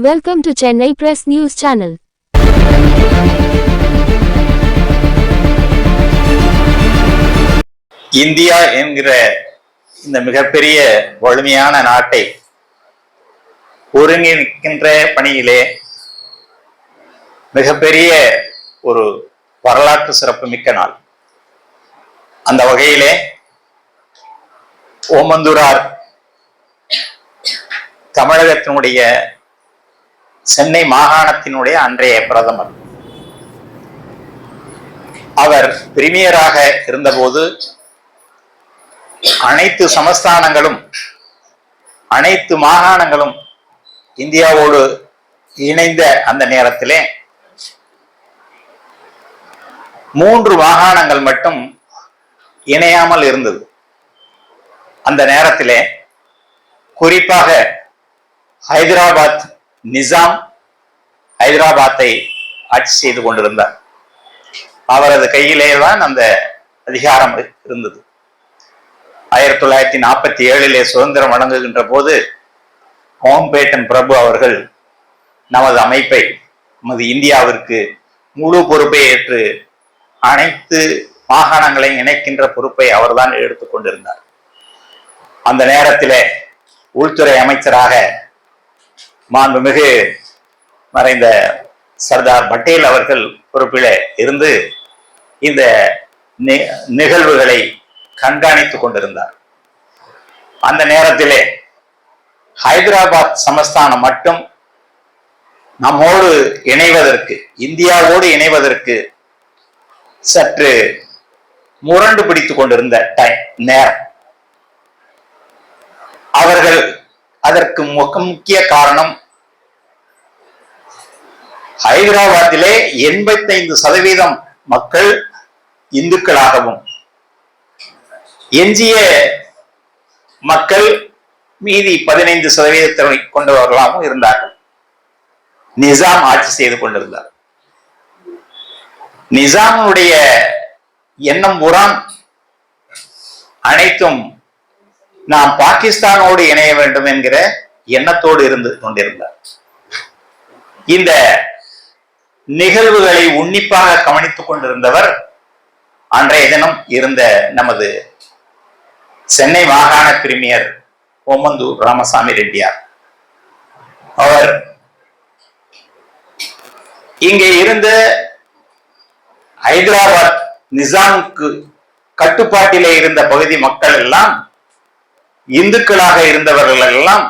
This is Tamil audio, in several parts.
Welcome to Chennai press news channel India என்கிற இந்த மிகப்பெரிய வலிமையான நாட்டை ஒருங்கிணைக்கின்ற பணியிலே மிகப்பெரிய ஒரு வரலாற்று சிறப்புமிக்க நாள். அந்த வகையிலே ஓமந்தூரார் தமிழகத்தினுடைய சென்னை மாகாணத்தினுடைய அன்றைய பிரதமர். அவர் பிரிமியராக இருந்தபோது அனைத்து சமஸ்தானங்களும் அனைத்து மாகாணங்களும் இந்தியாவோடு இணைந்த அந்த நேரத்திலே மூன்று மாகாணங்கள் மட்டும் இணையாமல் இருந்தது. அந்த நேரத்திலே குறிப்பாக ஹைதராபாத் நிசாம் ஹைதராபாத்தை ஆட்சி செய்து கொண்டிருந்தார். அவரது கையிலே தான் அந்த அதிகாரம் இருந்தது. ஆயிரத்தி தொள்ளாயிரத்தி நாற்பத்தி ஏழிலே சுதந்திரம் வழங்குகின்ற போது மவுண்ட்பேட்டன் பிரபு அவர்கள் நமது அமைப்பை நமது இந்தியாவிற்கு முழு பொறுப்பை ஏற்று அனைத்து மாகாணங்களையும் இணைக்கின்ற பொறுப்பை அவர்தான் எடுத்துக்கொண்டிருந்தார் அந்த நேரத்தில் உள்துறை அமைச்சராக மாண்புமிகு மறைந்த சர்தார் பட்டேல் அவர்கள் பொறுப்பிலே இருந்து இந்த நி- நிகழ்வுகளை கண்காணித்து கொண்டிருந்தார். அந்த நேரத்திலே ஹைதராபாத் சமஸ்தானம் மட்டும் நம்மோடு இணைவதற்கு இந்தியாவோடு இணைவதற்கு சற்று முரண்டு பிடித்து கொண்டிருந்த டைம் நேரம். அவர்கள் அதற்கு முக்கிய காரணம் ஹைதராபாத்திலே எண்பத்தைந்து சதவீதம் மக்கள் இந்துக்களாகவும் எஞ்சிய மக்கள் மீதி பதினைந்து சதவீதத்தை கொண்டவர்களாகவும் இருந்தார்கள். நிசாம் ஆட்சி செய்து கொண்டிருந்தார். நிசாமுடைய எண்ணம் புறம் அனைத்தும் நாம் பாகிஸ்தானோடு இணைய வேண்டும் என்கிற எண்ணத்தோடு இருந்து கொண்டிருந்தார். இந்த நிகழ்வுகளை உன்னிப்பாக கவனித்துக் கொண்டிருந்தவர் அன்றைய தினம் இருந்த நமது சென்னை மாகாண பிரிமியர் ஓமந்தூர் ராமசாமி ரெட்டியார். அவர் இங்கே இருந்த ஹைதராபாத் நிசாமுக்கு கட்டுப்பாட்டிலே இருந்த பகுதி மக்கள் எல்லாம் இந்துக்களாக இருந்தவர்கள் எல்லாம்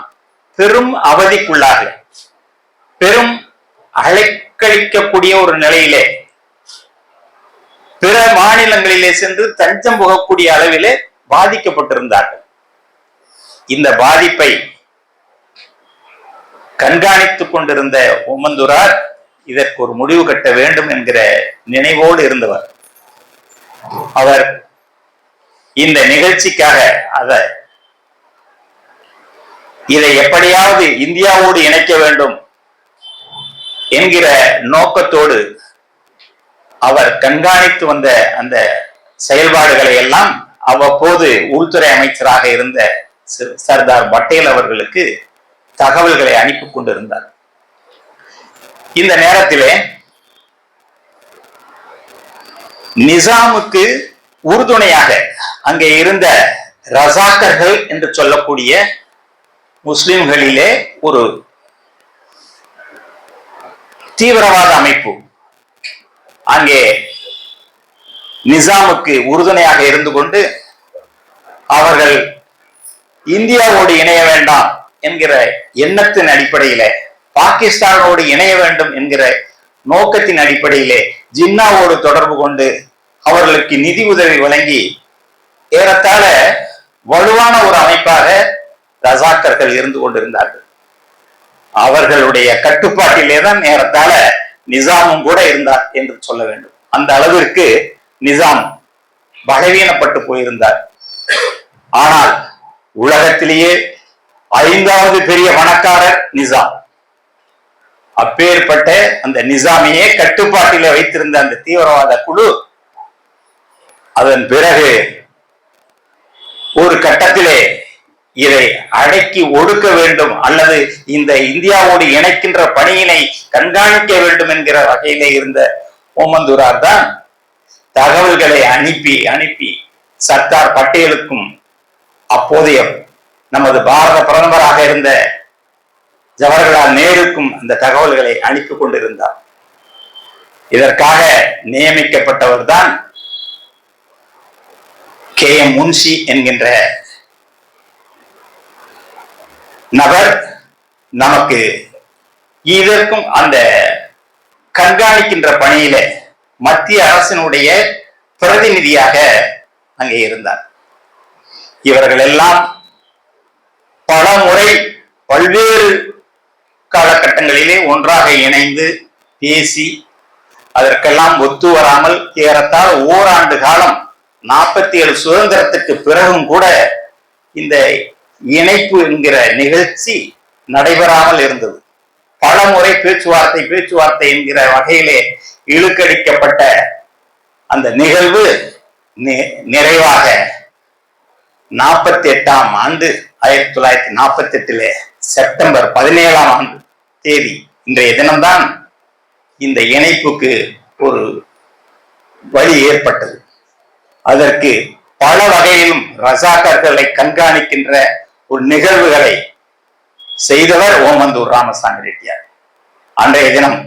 பெரும் அவதிக்குள்ளாக பெரும் அழைக்கழிக்கக்கூடிய ஒரு நிலையிலே பிற மாநிலங்களிலே சென்று தஞ்சம் புகக்கூடிய அளவிலே பாதிக்கப்பட்டிருந்தார்கள். இந்த பாதிப்பை கண்காணித்துக் கொண்டிருந்த ஓமந்துரார் இதற்கு ஒரு முடிவு கட்ட வேண்டும் என்கிற நினைவோடு இருந்தவர். அவர் இந்த நிகழ்ச்சிக்காக அத இதை எப்படியாவது இந்தியாவோடு இணைக்க வேண்டும் என்கிற நோக்கத்தோடு அவர் கண்காணித்து வந்த அந்த செயல்பாடுகளை எல்லாம் அவ்வப்போது உள்துறை அமைச்சராக இருந்த சர்தார் பட்டேல் அவர்களுக்கு தகவல்களை அனுப்பி கொண்டிருந்தார். இந்த நேரத்திலே நிசாமுக்கு உறுதுணையாக அங்கே இருந்த ரசாக்கர்கள் என்று சொல்லக்கூடிய முஸ்லிம்களிலே ஒரு தீவிரவாத அமைப்பு. அங்கே நிசாமுக்கு உறுதுணையாக இருந்து கொண்டு அவர்கள் இந்தியாவோடு இணைய வேண்டாம் என்கிற எண்ணத்தின் அடிப்படையில பாகிஸ்தானோடு இணைய வேண்டும் என்கிற நோக்கத்தின் அடிப்படையிலே ஜின்னாவோடு தொடர்பு கொண்டு அவர்களுக்கு நிதி உதவி வழங்கி ஏறத்தாழ வலுவான ஒரு அமைப்பாக ரசாக்கர்கள் இருந்து கொண்டிருந்தார்கள். அவர்களுடைய கட்டுப்பாட்டிலே தான் நேரத்தால நிசாமும் கூட இருந்தார் என்று சொல்ல வேண்டும். அந்த அளவிற்கு நிசாம் பலவீனப்பட்டு போயிருந்தார். ஆனால் உலகத்திலேயே ஐந்தாவது பெரிய பணக்காரர் நிசாம். அப்பேற்பட்ட அந்த நிசாமையே கட்டுப்பாட்டிலே வைத்திருந்த அந்த தீவிரவாத குழு அதன் பிறகு ஒரு கட்டத்திலே இதை அடக்கி ஒடுக்க வேண்டும் அல்லது இந்த இந்தியாவோடு இணைக்கின்ற பணியினை கண்காணிக்க வேண்டும் என்கிற வகையிலே இருந்த ஓமந்தூரார் தான் தகவல்களை அனுப்பி அனுப்பி சர்தார் பட்டேலுக்கும் அப்போதைய நமது பாரத பிரதமராக இருந்த ஜவஹர்லால் நேருக்கும் அந்த தகவல்களை அனுப்பி கொண்டிருந்தார். இதற்காக நியமிக்கப்பட்டவர் தான் கே எம் முன்ஷி என்கின்ற நபர் நமக்கு இதற்கும் அந்த கண்காணிக்கின்ற பணியில மத்திய அரசினுடைய பிரதிநிதியாக அங்கே இருந்தார். இவர்கள் எல்லாம் பல முறை பல்வேறு காலகட்டங்களிலே ஒன்றாக இணைந்து பேசி அதற்கெல்லாம் ஒத்து வராமல் ஏறத்தால் ஓராண்டு காலம் நாற்பத்தி ஏழு சுதந்திரத்துக்கு பிறகும் கூட இந்த இணைப்பு என்கிற நிகழ்ச்சி நடைபெறாமல் இருந்தது. பல முறை பேச்சுவார்த்தை பேச்சுவார்த்தை என்கிற வகையிலே இழுக்கடிக்கப்பட்ட அந்த நிகழ்வு நி- நிறைவாக நாற்பத்தி எட்டாம் ஆண்டு ஆயிரத்தி தொள்ளாயிரத்தி நாற்பத்தி எட்டுல செப்டம்பர் பதினேழாம் ஆண்டு தேதி இன்றைய தினம்தான் இந்த இணைப்புக்கு ஒரு வழி ஏற்பட்டது. அதற்கு பல வகையிலும் ரசாக்கர்களை கண்காணிக்கின்ற ஒரு நிகழ்வுகளை செய்தவர் ஓமந்தூர் ராமசாமி ரெட்டியார். அன்றைய தினம்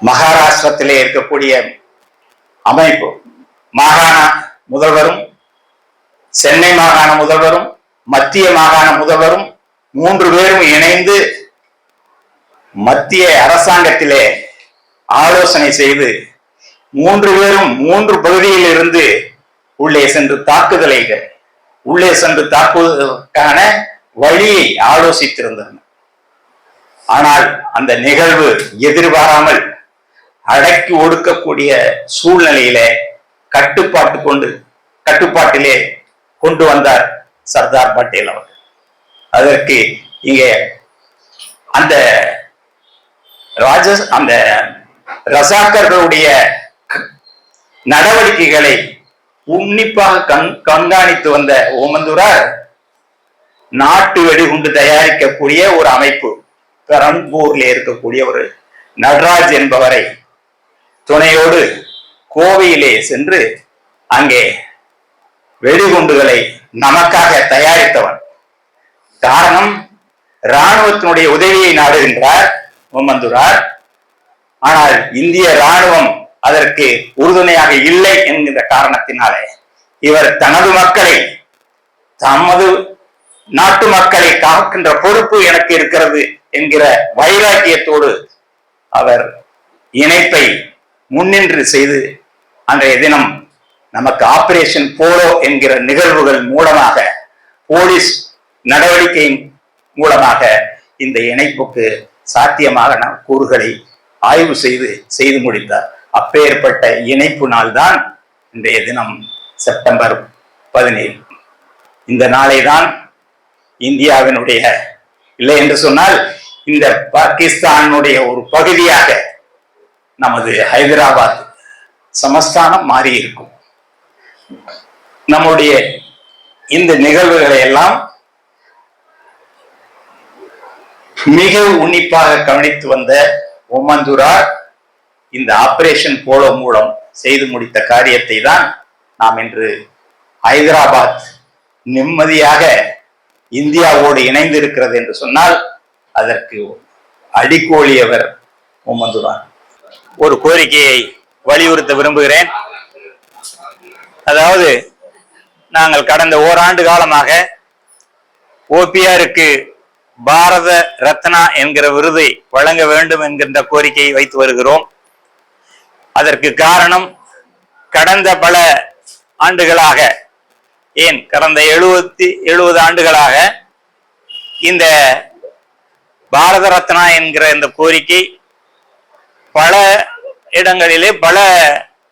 மகாராஷ்டிரத்திலே இருக்கக்கூடிய அமைப்பு மாகாண முதல்வரும் சென்னை மாகாண முதல்வரும் மத்திய மாகாண முதல்வரும் மூன்று பேரும் இணைந்து மத்திய அரசாங்கத்திலே ஆலோசனை செய்து மூன்று பேரும் மூன்று பகுதியில் இருந்து உள்ளே சென்று தாக்குதலைகள் உள்ளே சென்று தாக்குவதற்கான வழியை ஆலோசித்திருந்தனர். ஆனால் அந்த நிகழ்வு எதிர்பாராமல் அடக்கி ஒடுக்கக்கூடிய சூழ்நிலையிலே கட்டுப்பாட்டு கொண்டு கட்டுப்பாட்டிலே கொண்டு வந்தார் சர்தார் பட்டேல் அவர்கள். அதற்கு இங்கே அந்த ராஜ அந்த ரசாக்கர்களுடைய நடவடிக்கைகளை உன்னிப்பாக கண் கண்காணித்து வந்த ஓமந்தூரார் நாட்டு வெடிகுண்டு தயாரிக்கக்கூடிய ஒரு அமைப்பு பெரம்பூர்ல இருக்கக்கூடிய ஒரு நடராஜ் என்பவரை துணையோடு கோவையிலே சென்று அங்கே வெடிகுண்டுகளை நமக்காக தயாரித்தவன். காரணம் இராணுவத்தினுடைய உதவியை நாடுகின்றார் ஓமந்தூரார். ஆனால் இந்திய ராணுவம் அதற்கு உறுதுணையாக இல்லை என்கிற காரணத்தினாலே இவர் தனது மக்களை தமது நாட்டு மக்களை காக்கின்ற பொறுப்பு எனக்கு இருக்கிறது என்கிற வைராக்கியத்தோடு அவர் இணைப்பை முன்னின்று செய்து அன்றைய தினம் நமக்கு ஆபரேஷன் போலோ என்கிற நிகழ்வுகள் மூலமாக போலீஸ் நடவடிக்கையின் மூலமாக இந்த இணைப்புக்கு சாத்தியமாக நாம் கூறுகளை ஆய்வு செய்து செய்து முடித்தார். அப்பேற்பட்ட இணைப்பு நாள் தான் இன்றைய தினம் செப்டம்பர் பதினேழு. இந்த நாளை தான் இந்தியாவினுடைய இல்லை என்று சொன்னால் இந்த பாகிஸ்தானுடைய ஒரு பகுதியாக நமது ஹைதராபாத் சமஸ்தானம் மாறி இருக்கும் நம்முடைய இந்த நிகழ்வுகளை எல்லாம் மிக உன்னிப்பாக கவனித்து வந்த ஒமந்துரார் இந்த ஆபரேஷன் போலோ மூலம் செய்து முடித்த காரியத்தை தான் நாம் இன்று ஹைதராபாத் நிம்மதியாக இந்தியாவோடு இணைந்து இருக்கிறது என்று சொன்னால் அதற்கு அடிக்கோலியவர் ஒமந்துரார் ஒரு கோரிக்கையை வலியுறுத்த விரும்புகிறேன். அதாவது நாங்கள் கடந்த ஓராண்டு காலமாக ஓபிஆருக்கு பாரத ரத்னா என்கிற விருதை வழங்க வேண்டும் என்கின்ற கோரிக்கையை வைத்து வருகிறோம். அதற்கு காரணம் கடந்த பல ஆண்டுகளாக ஏன் கடந்த எழுபத்தி எழுபது ஆண்டுகளாக இந்த பாரத ரத்னா என்கிற இந்த கோரிக்கை பல இடங்களிலே பல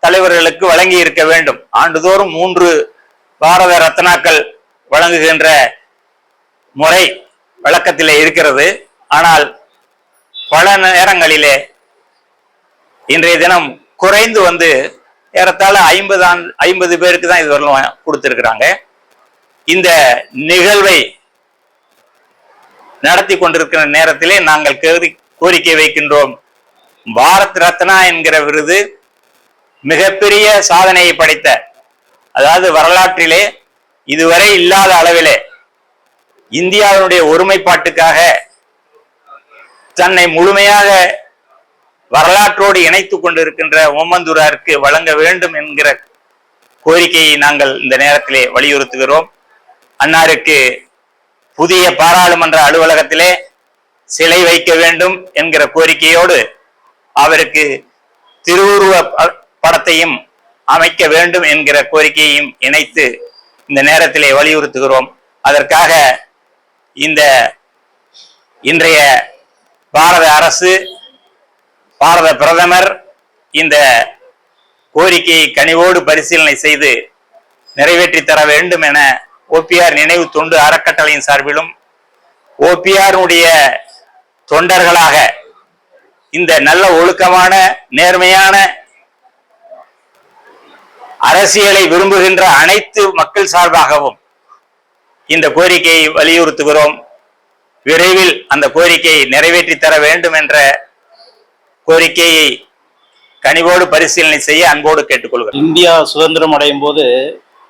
தலைவர்களுக்கு வழங்கி இருக்க வேண்டும். ஆண்டுதோறும் மூன்று பாரத ரத்னாக்கள் வழங்குகின்ற முறை வழக்கத்திலே இருக்கிறது. ஆனால் பல நேரங்களிலே இன்றைய தினம் குறைந்து வந்து ஏறத்தாழ ஐம்பது ஆண்டு ஐம்பது பேருக்கு தான் இது வரலாம் கொடுத்துருக்குறாங்க. இந்த நிகழ்வை நடத்தி கொண்டிருக்கிற நேரத்திலே நாங்கள் கோரி- கோரிக்கை வைக்கின்றோம். பாரத் ரத்னா என்கிற விருது மிகப்பெரிய சாதனையை படைத்த அதாவது வரலாற்றிலே இதுவரை இல்லாத அளவிலே இந்தியாவினுடைய ஒருமைப்பாட்டுக்காக தன்னை முழுமையாக வரலாற்றோடு இணைத்துக் கொண்டிருக்கின்ற ஓமந்தூராருக்கு வழங்க வேண்டும் என்கிற கோரிக்கையை நாங்கள் இந்த நேரத்திலே வலியுறுத்துகிறோம். அன்னாருக்கு புதிய பாராளுமன்ற அலுவலகத்திலே சிலை வைக்க வேண்டும் என்கிற கோரிக்கையோடு அவருக்கு திருவுருவ படத்தையும் அமைக்க வேண்டும் என்கிற கோரிக்கையையும் இணைத்து இந்த நேரத்திலே வலியுறுத்துகிறோம். அதற்காக இந்த இன்றைய பாரத அரசு பாரத பிரதமர் இந்த கோரிக்கையை கனிவோடு பரிசீலனை செய்து நிறைவேற்றி தர வேண்டும் என ஓபிஆர் நினைவு தொண்டு அறக்கட்டளையின் சார்பிலும் ஓபிஆருடைய தொண்டர்களாக இந்த நல்ல ஒழுக்கமான நேர்மையான அரசியலை விரும்புகின்ற அனைத்து மக்கள் சார்பாகவும் இந்த கோரிக்கையை வலியுறுத்துகிறோம். விரைவில் அந்த கோரிக்கையை நிறைவேற்றி தர வேண்டும் என்ற கோரிக்கையை கனிவோடு பரிசீலனை செய்ய அன்போடு கேட்டுக்கொள்கிறேன். இந்தியா சுதந்திரம் அடையும் போது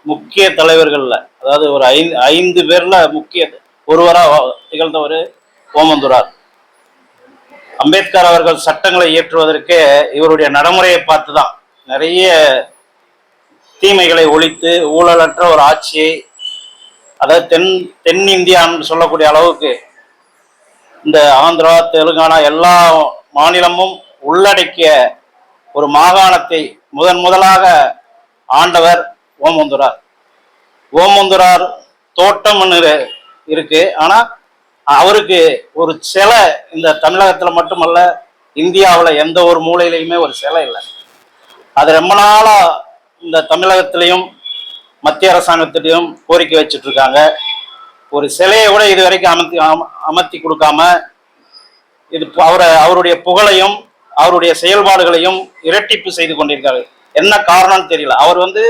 முக்கிய தலைவர்கள்ல அதாவது ஒரு ஐந்து ஐந்து பேர்ல முக்கிய ஒருவரா திகழ்ந்தவர் ஓமந்துரார் அம்பேத்கர் அவர்கள் சட்டங்களை இயற்றுவதற்கே இவருடைய நடைமுறையை பார்த்து தான் நிறைய தீமைகளை ஒழித்து ஊழலற்ற ஒரு ஆட்சியை அதாவது தென் தென்னிந்தியான்னு சொல்லக்கூடிய அளவுக்கு இந்த ஆந்திரா தெலுங்கானா எல்லா மாநிலமும் உள்ளடக்கிய ஒரு மாகாணத்தை முதன் முதலாக ஆண்டவர் ஓமந்துரார். ஓமந்துரார் தோட்டம் இருக்கு. ஆனா அவருக்கு ஒரு சிலை இந்த தமிழகத்துல மட்டுமல்ல இந்தியாவில் எந்த ஒரு மூலையிலையுமே ஒரு சிலை இல்லை. அது ரொம்ப நாளா இந்த தமிழகத்திலையும் மத்திய அரசாங்கத்திலையும் கோரிக்கை வச்சுட்டு இருக்காங்க ஒரு சிலையை கூட இது வரைக்கும் அமர்த்தி அமர்த்தி கொடுக்காம இது அவரை அவருடைய புகழையும் அவருடைய செயல்பாடுகளையும் இரட்டிப்பு செய்து கொண்டிருக்காரு. என்ன காரணம்னு தெரியல. அவர் வந்து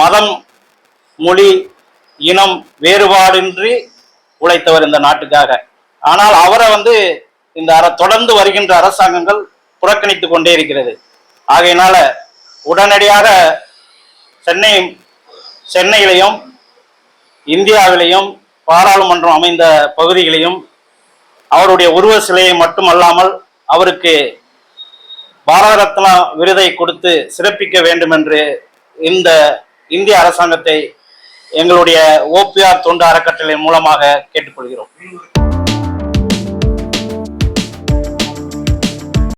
மதம் மொழி இனம் வேறுபாடின்றி உழைத்தவர் இந்த நாட்டுக்காக. ஆனால் அவரை வந்து இந்த அற தொடர்ந்து வருகின்ற அரசாங்கங்கள் புறக்கணித்து கொண்டே இருக்கிறது. ஆகையினால உடனடியாக சென்னை சென்னையிலையும் இந்தியாவிலையும் பாராளுமன்றம் அமைந்த பகுதிகளையும் அவருடைய உருவ சிலையை மட்டுமல்லாமல் அவருக்கு பாரத ரத்னா விருதை கொடுத்து சிறப்பிக்க வேண்டும் என்று இந்த இந்திய அரசாங்கத்தை எங்களுடைய ஓபிஆர் தொண்டு அறக்கட்டளை மூலமாக கேட்டுக்கொள்கிறோம்.